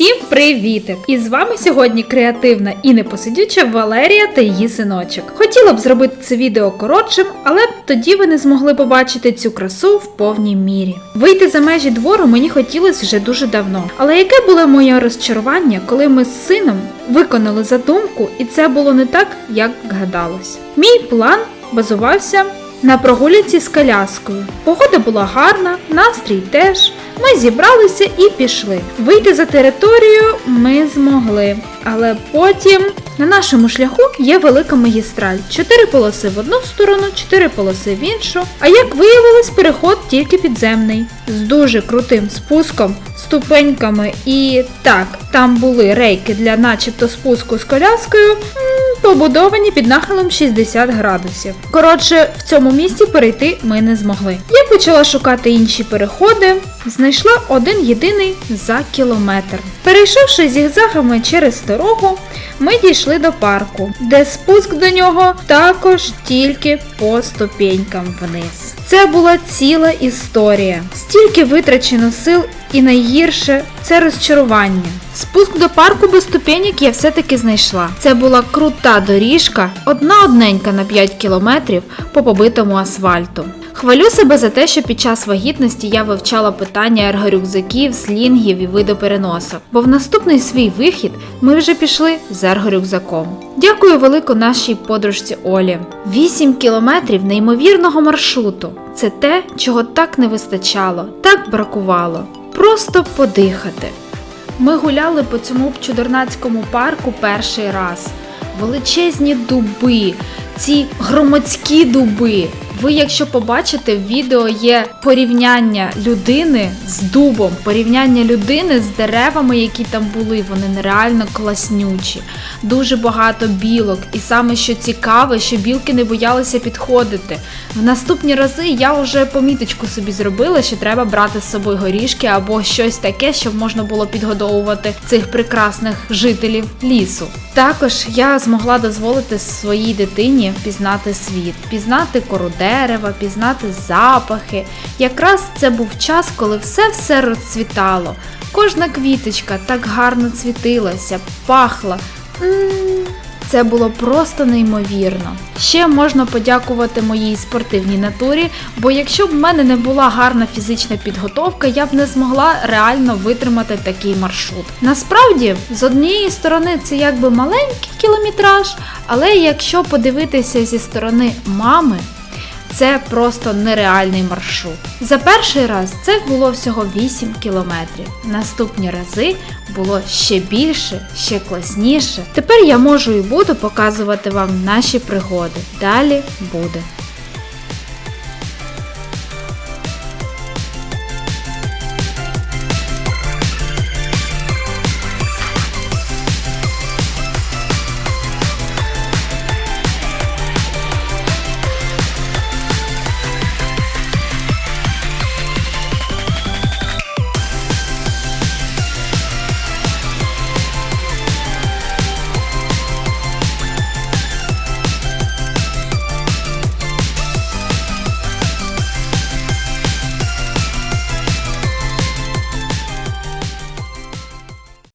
Всім привітик! І з вами сьогодні креативна і непосидюча Валерія та її синочок. Хотіла б зробити це відео коротшим, але тоді ви не змогли побачити цю красу в повній мірі. Вийти за межі двору мені хотілося вже дуже давно. Але яке було моє розчарування, коли ми з сином виконали задумку, і це було не так, як гадалось. Мій план базувався на прогулянці з коляскою. Погода була гарна, настрій теж. Ми зібралися і пішли. Вийти за територію ми змогли, але потім на нашому шляху є велика магістраль. Чотири полоси в одну сторону, чотири полоси в іншу. А як виявилось, переход тільки підземний з дуже крутим спуском, ступеньками і так, там були рейки для начебто спуску з коляскою. Побудовані під нахилом 60 градусів. Коротше, в цьому місці перейти ми не змогли. Я почала шукати інші переходи, знайшла один єдиний за кілометр. Перейшовши зігзагами через дорогу, ми дійшли до парку, де спуск до нього також тільки по ступенькам вниз. Це була ціла історія. Стільки витрачено сил, і найгірше це розчарування. Спуск до парку без ступеньок я все-таки знайшла. Це була крута доріжка, одна одненька на 5 кілометрів по побитому асфальту. Хвалю себе за те, що під час вагітності я вивчала питання ергорюкзаків, слінгів і видопереносок, бо в наступний свій вихід ми вже пішли з ергорюкзаком. Дякую велико нашій подружці Олі. 8 кілометрів неймовірного маршруту. Це те, чого так не вистачало, так бракувало. Просто подихати. Ми гуляли по цьому чудернацькому парку перший раз. Величезні дуби, ці громадські дуби. Ви, якщо побачите, в відео є порівняння людини з дубом, порівняння людини з деревами, які там були. Вони нереально класнючі. Дуже багато білок. І саме що цікаве, що білки не боялися підходити. В наступні рази я вже поміточку собі зробила, що треба брати з собою горішки або щось таке, щоб можна було підгодовувати цих прекрасних жителів лісу. Також я змогла дозволити своїй дитині пізнати світ, пізнати кору дерева, пізнати запахи. Якраз це був час, коли все-все розцвітало. Кожна квіточка так гарно цвітилася, пахла. Це було просто неймовірно. Ще можна подякувати моїй спортивній натурі, бо якщо б в мене не була гарна фізична підготовка, я б не змогла реально витримати такий маршрут. Насправді, з однієї сторони, це якби маленький кілометраж, але якщо подивитися зі сторони мами, це просто нереальний маршрут. За перший раз це було всього 8 кілометрів. Наступні рази було ще більше, ще класніше. Тепер я можу і буду показувати вам наші пригоди. Далі буде.